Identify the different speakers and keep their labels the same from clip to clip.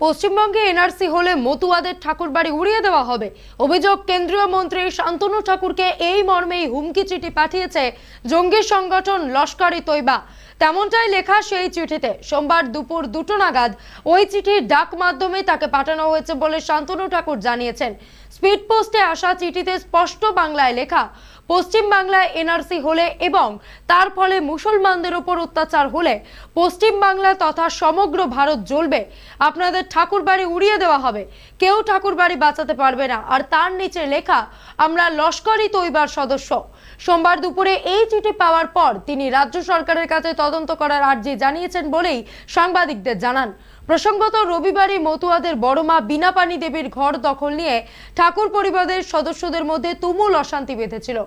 Speaker 1: পশ্চিমবঙ্গে এনআরসি হলে মতুয়াদের ঠাকুরবাড়ি উড়িয়ে দেওয়া হবে। অভিযোগ কেন্দ্রীয় মন্ত্রী শান্তনু ঠাকুরকে এই মর্মেই হুমকি চিঠি পাঠিয়েছে জঙ্গি সংগঠন লস্করি তৈবা। তেমনটাই লেখা সেই চিঠিতে, সোমবার দুপুর দুটো নাগাদ ওই চিঠির ডাক মাধ্যমে তাকে পাঠানো হয়েছে বলে শান্তনু ঠাকুর জানিয়েছেন। স্পিড পোস্টে আসা চিঠিতে স্পষ্ট বাংলায় লেখা পশ্চিম বাংলায় এনআরসি হলে এবং তার ফলে মুসলমানদের উপর অত্যাচার হলে পশ্চিম বাংলা তথা সমগ্র ভারত জ্বলবে। আপনাদের ঠাকুরবাড়ি উড়িয়ে দেওয়া হবে। কেউ ঠাকুরবাড়ি বাঁচাতে পারবে না। আর তার নিচে লেখা, আমরা লস্করি তৈবার সদস্য। সোমবার দুপুরে এই চিঠি পাওয়ার পর তিনি রাজ্য সরকারের কাছে তদন্ত করার আর্জি জানিয়েছেন বলেই সাংবাদিকদের জানান। প্রসঙ্গত রবিবারই মতুয়াদের বড়মা বিনাপানি দেবীর ঘর দখল নিয়ে ঠাকুর পরিবারের সদস্যদের মধ্যে তুমুল অশান্তি বেঁধেছিল।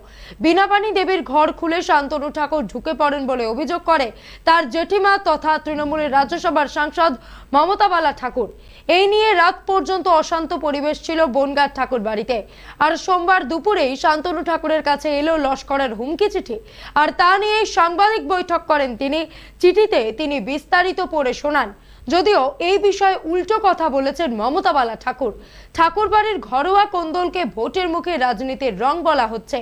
Speaker 1: বিনাপানি দেবীর ঘর খুলে শান্তনু ঠাকুর ঢুকে পড়েন বলে অভিযোগ করে তার জেঠিমা তথা তৃণমূলের রাজ্যসভার সাংসদ মমতা বালা ঠাকুর। এই নিয়ে রাত পর্যন্ত অশান্ত পরিবেশ ছিল বনগাঁ ঠাকুর বাড়িতে। আর সোমবার দুপুরেই শান্তনু ঠাকুরের কাছে এলো লস্করের হুমকি চিঠি। আর তা নিয়ে সাংবাদিক বৈঠক করেন তিনি। চিঠিতে তিনি বিস্তারিত পড়ে শোনান। যদিও এই বিষয়ে উল্টো কথা বলেছেন মমতা বালা ঠাকুর। ঠাকুর বাড়ির ঘরোয়া কোন্দলকে ভোটের মুখে রাজনীতির রং বলা হচ্ছে।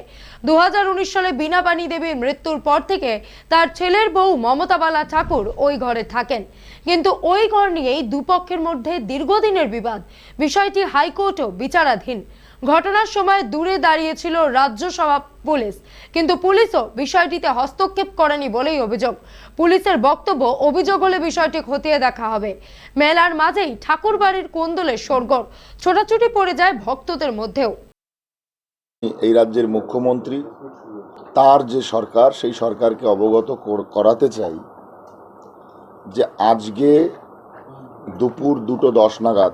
Speaker 1: দু হাজার উনিশ সালে বিনা পানি দেবীর মৃত্যুর পর থেকে তার ছেলের বউ মমতা বালা ঠাকুর ওই ঘরে থাকেন। কিন্তু ওই ঘর নিয়েই দুপক্ষের মধ্যে দীর্ঘদিনের বিবাদ। বিষয়টি হাইকোর্টও বিচারাধীন। ঘটনার সময় দূরে দাঁড়িয়েছিল রাজ্যসভা পুলিশ। কিন্তু পুলিশও বিষয়টিতে হস্তক্ষেপ করেনি বলেই অভিযোগ। পুলিশের বক্তব্য, অভিযোগ হলে বিষয়টি খতিয়ে দেখা হবে। মেলার মাঝেই ঠাকুর বাড়ির কোন্দলে সরগর ছোটাছুটি পড়ে যায় ভক্তদের মধ্যেও।
Speaker 2: এই রাজ্যের মুখ্যমন্ত্রী, তার যে সরকার, সেই সরকারকে অবগত করাতে চাই যে আজকে দুপুর দুটো দশ নাগাদ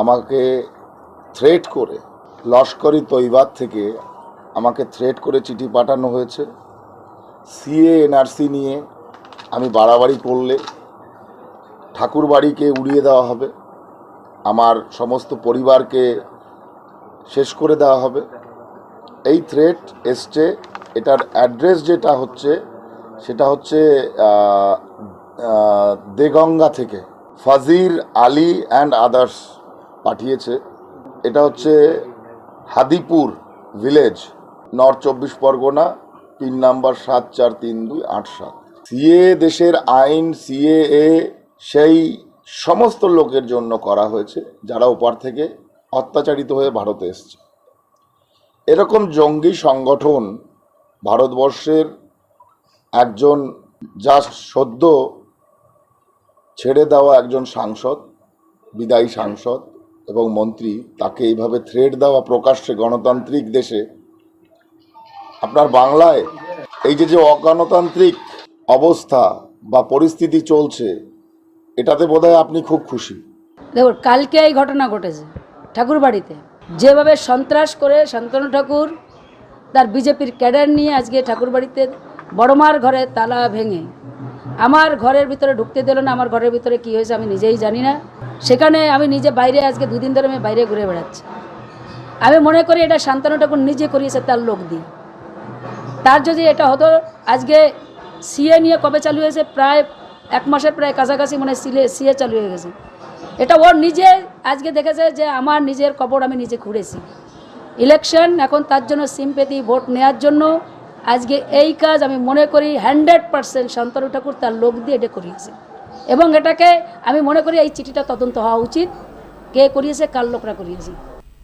Speaker 2: আমাকে থ্রেট করে লস্করি তৈবাদ থেকে আমাকে থ্রেট করে চিঠি পাঠানো হয়েছে। সিএ এনআরসি নিয়ে আমি বাড়াবাড়ি করলে ঠাকুর বাড়িকে উড়িয়ে দেওয়া হবে, আমার সমস্ত পরিবারকে শেষ করে দেওয়া হবে। এই থ্রেট এসছে, এটার অ্যাড্রেস যেটা হচ্ছে, সেটা হচ্ছে দেগঙ্গা থেকে। ফাজির আলী অ্যান্ড আদার্স পাঠিয়েছে। এটা হচ্ছে হাদিপুর ভিলেজ নর্থ চব্বিশ পরগনা পিন নাম্বার সাত চার তিন দুই আট সাত। সিএ দেশের আইন সিএ সেই সমস্ত লোকের জন্য করা হয়েছে, যারা ওপার থেকে অত্যাচারিত হয়ে ভারতে এসছে। এরকম জঙ্গি সংগঠন ভারতবর্ষের একজন যা সদ্য ছেড়ে দেওয়া একজন সাংসদ, বিদায়ী সাংসদ এবং মন্ত্রী, তাকে এইভাবে থ্রেড দেওয়া প্রকাশ্যে গণতান্ত্রিক দেশে, আপনার বাংলায় এই যে যে অগণতান্ত্রিক অবস্থা বা পরিস্থিতি চলছে, এটাতে বোধহয় আপনি খুব খুশি।
Speaker 3: দেখুন, কালকে এই ঘটনা ঘটেছে, ঠাকুর বাড়িতে। যেভাবে সন্ত্রাস করে শান্তনু ঠাকুর তার বিজেপির ক্যাডার নিয়ে আজকে ঠাকুর বাড়িতে বড়মার ঘরে তালা ভেঙে আমার ঘরের ভিতরে ঢুকতে দিল না, আমার ঘরের ভিতরে কি হয়েছে আমি নিজেই জানি না। সেখানে আমি নিজে বাইরে আজকে দুদিন ধরে আমি বাইরে ঘুরে বেড়াচ্ছি। আমি মনে করি এটা শান্তনু ঠাকুর নিজে করিয়েছে তার লোক দিয়ে। তার যদি এটা হতো, আজকে সিএ নিয়ে কবে চালু হয়েছে, প্রায় এক মাসের প্রায় কাছাকাছি মানে সিলে সিএ চালু হয়ে গেছে। এটা ওর নিজে আজকে দেখেছে যে আমার নিজের কবর আমি নিজে খুঁড়েছি। ইলেকশন, এখন তার জন্য সিম্পেথি ভোট নেওয়ার জন্য আজকে এই কাজ আমি মনে করি হান্ড্রেড পার্সেন্ট শান্তনু ঠাকুর তার লোক দিয়ে এটা করিয়েছে। এবং এটাকে আমি মনে করি এই চিঠিটা তদন্ত হওয়া উচিত। কে করিয়েছে, কার লোকরা করিয়েছে।